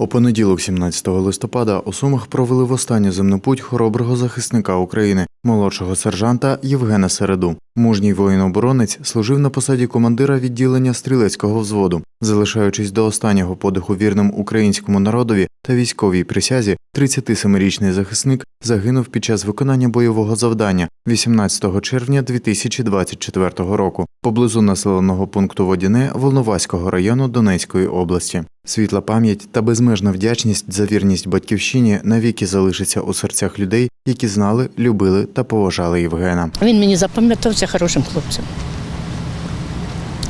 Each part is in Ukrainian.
У понеділок, 17 листопада, у Сумах провели в останню земну путь хороброго захисника України, молодшого сержанта Євгена Середу. Мужній воїн-оборонець служив на посаді командира відділення стрілецького взводу. Залишаючись до останнього подиху вірним українському народові та військовій присязі, 37-річний захисник загинув під час виконання бойового завдання 18 червня 2024 року поблизу населеного пункту Водяне Волноваського району Донецької області. Світла пам'ять та безмежна вдячність за вірність батьківщині навіки залишиться у серцях людей, які знали, любили та поважали Євгена. Він мені запам'ятався хорошим хлопцем.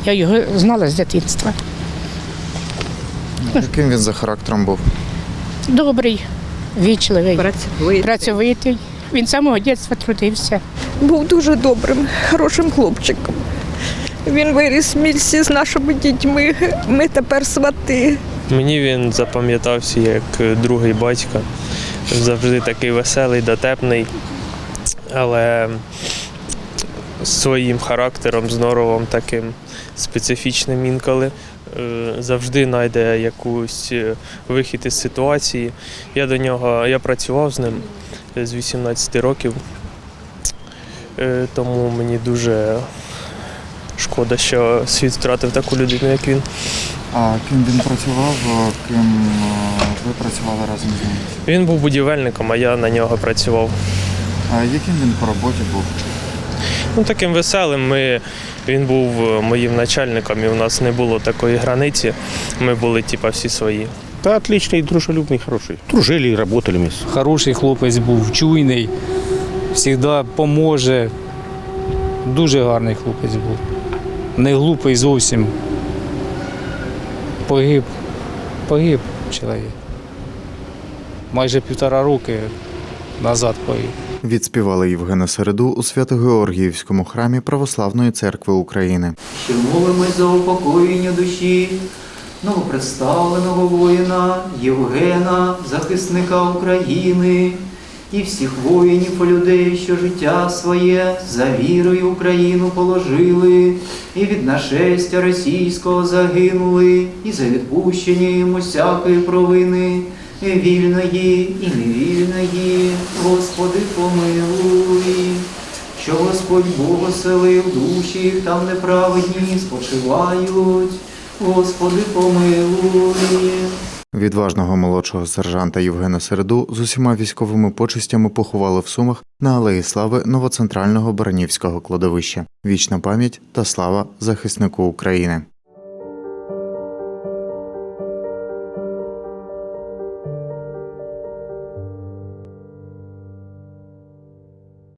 Я його знала з дитинства. Яким він за характером був? Добрий, вічливий, Працює. працьовитий. Він з самого дитинства трудився. Був дуже добрим, хорошим хлопчиком. Він виріс в місті з нашими дітьми. Ми тепер свати. Мені він запам'ятався як другий батько. Завжди такий веселий, дотепний, але своїм характером, з норовом таким специфічним інколи. Е, Завжди знайде якусь е, вихід із ситуації. Я до нього я працював з ним з 18 років, Е, тому мені дуже шкода, що світ втратив таку людину, як він. А ким він працював, ким ви працювали разом з ним? Він був будівельником, а я на нього працював. А яким він по роботі був? Ну, таким веселим. Ми, він був е, моїм начальником, і у нас не було такої границі. Ми були, типа, всі свої. Да, отличный, дружелюбный, хороший. Дружили и работали вместе. Хороший хлопець був, чуйний, завжди поможе. Дуже гарний хлопець був. Не глупий зовсім. Погиб, погиб чоловік. Майже півтора роки назад погиб. Відспівали Євгена Середу у Свято-Георгіївському храмі Православної церкви України. Ще молимось за упокоєння душі новопредставленого воїна Євгена, захисника України і всіх воїнів людей, що життя своє за вірою Україну положили, і від нашестя російського загинули, і за відпущення йому всякої провини, і вільної і невільної, Господи помилуй що Господь Бог оселив душі, там неправедні спочивають. Господи, помилуй. Відважного молодшого сержанта Євгена Середу з усіма військовими почестями поховали в Сумах на Алеї Слави новоцентрального Баранівського кладовища. Вічна пам'ять та слава захиснику України.